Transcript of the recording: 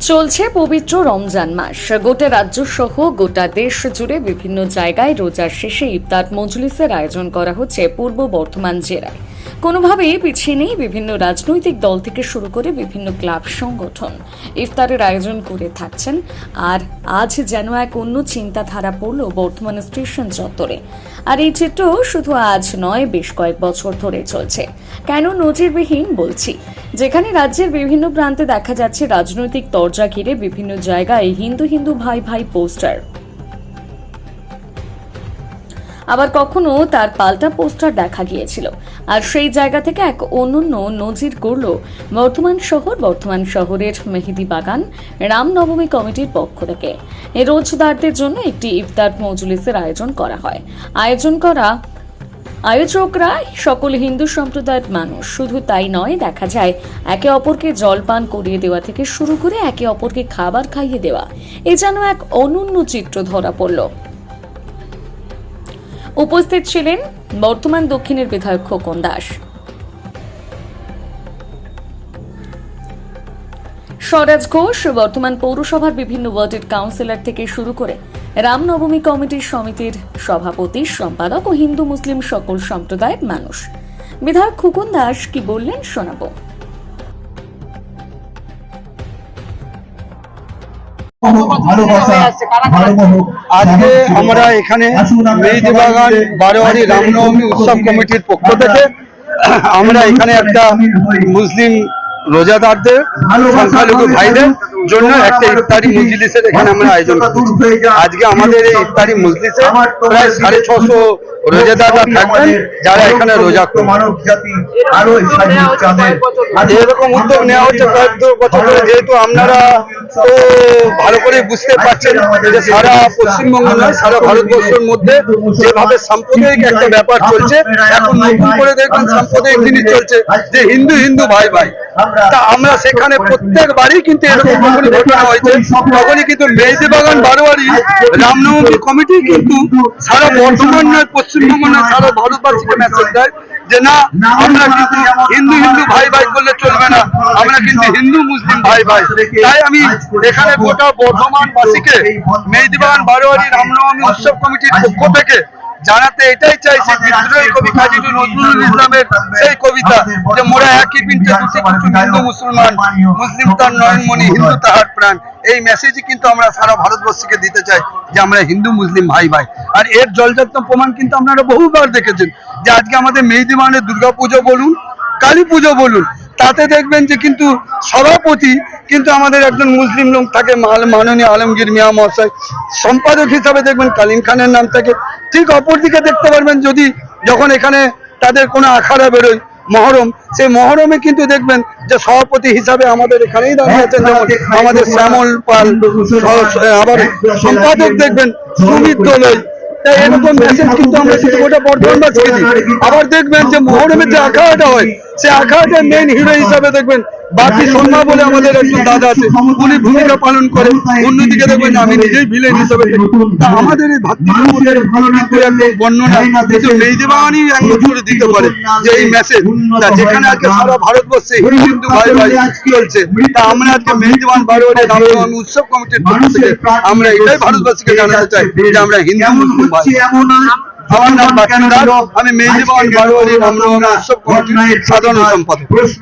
চলছে পবিত্র রমজান মাস। গোটা রাজ্য সহ গোটা দেশ জুড়ে বিভিন্ন জায়গায় রোজার শেষে ইফতার মজলিসের আয়োজন করা হচ্ছে পূর্ব বর্ধমান জেলায়। কোনোভাবেই পিছিয়ে নেই বিভিন্ন রাজনৈতিক দল থেকে শুরু করে বিভিন্ন ক্লাব সংগঠন। ইফতারের আয়োজন করে থাকছেন। আর আজ যেন এক অন্য চিন্তাধারা পড়ল বর্ধমান স্টেশন চত্বরে। আর এই চিত্র শুধু আজ নয়, বেশ কয়েক বছর ধরে চলছে। কেন নজিরবিহীন বলছি। যেখানে রাজ্যের বিভিন্ন প্রান্তে দেখা যাচ্ছে রাজনৈতিক তরজা ঘিরে বিভিন্ন জায়গায় হিন্দু হিন্দু ভাই ভাই পোস্টার। আবার কখনো তার পাল্টা পোস্টার দেখা গিয়েছিল। আর সেই জায়গা থেকে এক অনন্য নজির গড়ল বর্ধমান শহর, বর্ধমান শহরের মেহেদি বাগান, রামনবমী কমিটির পক্ষ থেকে। রোজদারদের জন্য একটি ইফতার মজলিসের আয়োজন করা হয়। আয়োজন করা আয়োজকরা সকল হিন্দু সম্প্রদায়ের মানুষ। শুধু তাই নয়, দেখা যায় একে অপরকে জলপান করিয়ে দেওয়া থেকে শুরু করে একে অপরকে খাবার খাইয়ে দেওয়া। এ যেন এক অনন্য চিত্র ধরা পড়ল। উপস্থিত ছিলেন বর্তমান দক্ষিণের বিধায়ক খোকন দাস। স্বরাজ ঘোষ বর্তমান পৌরসভার বিভিন্ন ওয়ার্ডের কাউন্সিলর থেকে শুরু করে রামনবমী কমিটির সমিতির সভাপতি সম্পাদক ও হিন্দু মুসলিম সকল সম্প্রদায়ের মানুষ। বিধায়ক খুকুন দাস কি বললেন শোনাবো। আজকে আমরা এখানে মেহেদি বাগান বারোয়ারি রামনবমী উৎসব কমিটির পক্ষ থেকে আমরা এখানে একটা মুসলিম রোজাদারদের সংখ্যালঘু ভাইদের জন্য একটা ইফতারি মজলিসের এখানে আমরা আয়োজন করেছি। আজকে আমাদের এই ইফতারি মজলিসে প্রায় সাড়ে ছশো রোজাদাররা থাকবেন যারা এখানে রোজা মানব জাতি আরও এরকম উদ্যোগ নেওয়া হচ্ছে কয়েক বছর ধরে যেহেতু আপনারা তো ভালো করে বুঝতে পারছেন যে সারা পশ্চিমবঙ্গ নয় সারা ভারতবর্ষের মধ্যে যেভাবে সাম্প্রদায়িক একটা ব্যাপার চলছে এখন নতুন করে দেখবেন সাম্প্রদায়িক জিনিস চলছে যে হিন্দু হিন্দু ভাই ভাই। তা আমরা সেখানে প্রত্যেকবারই কিন্তু এরকম যখনই ঘটনা হয়েছে। তখনই কিন্তু মেহেদি বাগান বারোয়ারি রামনবমী কমিটি কিন্তু সারা বর্ধমান নয় পশ্চিমবঙ্গ নয় সারা ভারতবাসীকে মেসেজ দেয় যে না আমরা কিন্তু হিন্দু হিন্দু ভাই ভাই করলে চলবে না। আমরা কিন্তু হিন্দু মুসলিম ভাই ভাই। তাই আমি এখানে গোটা বর্ধমানবাসীকে মেহেদিবাগান বারোয়ারি রামনবমী উৎসব কমিটির পক্ষ থেকে জানাতে এটাই চাইছি বিদ্রোহী কবি কাজী নজরুল ইসলামের সেই কবিতা যে মোরা একই পিন্টে দুটি হিন্দু মুসলমান মুসলিম তার নয়নমণি হিন্দু তাহার প্রাণ। এই মেসেজই কিন্তু আমরা সারা ভারতবর্ষকে দিতে চাই যে আমরা হিন্দু মুসলিম ভাই ভাই। আর এর জলজাত্য প্রমাণ কিন্তু আপনারা বহুবার দেখেছেন যে আজকে আমাদের মেহেদিবাগানের দুর্গা পুজো বলুন কালী পুজো বলুন তাতে দেখবেন যে কিন্তু সভাপতি কিন্তু আমাদের একজন মুসলিম লোক থাকে মাননীয় আলমগীর মিয়া মহাশয়। সম্পাদক হিসাবে দেখবেন কালিম খানের নাম থাকে। ঠিক অপরদিকে দেখতে পারবেন যদি যখন এখানে তাদের কোনো আখাড়া বেরোয় মহরম সেই মহরমে কিন্তু দেখবেন যে সভাপতি হিসাবে আমাদের এখানেই দাঁড়িয়ে আছেন। যেমন আমাদের শ্যামল পাল আবার সম্পাদক দেখবেন সুমিত দোলই। তাই এরকম মেসেজ কিন্তু আমরা কিন্তু গোটা বর্ধমানবাসীকে দিই। আবার দেখবেন যে মহরমের যে আখাড়াটা হয় সেই আখাড়াটার মেইন হিরো হিসাবে দেখবেন বাকি সন্ধ্যা বলে আমাদের একজন দাদা আছে উনি ভূমিকা পালন করে অন্যদিকে দেখবেন আমি নিজেই ভিলেন হিসাবে তা আমাদের এই ভাতৃত্বের বর্ণনা কিন্তু মেজবানি একজন করে দিতে পারে। যে এই মেসেজ যেখানে আজকে সারা ভারতবর্ষে হিন্দু হিন্দু ভাই ভাই চলছে। তা আমরা আজকে মেজবান বারোয়ারি রামনবমী উৎসব কমিটির পক্ষ থেকে আমরা এটাই ভারতবাসীকে জানাতে চাই যে আমরা হিন্দু মুসলিম ভাই। আমার নাম আমি মেজবান বারোয়ারি রামনবমী উৎসব কমিটির সাধারণ সম্পাদক। প্রশ্ন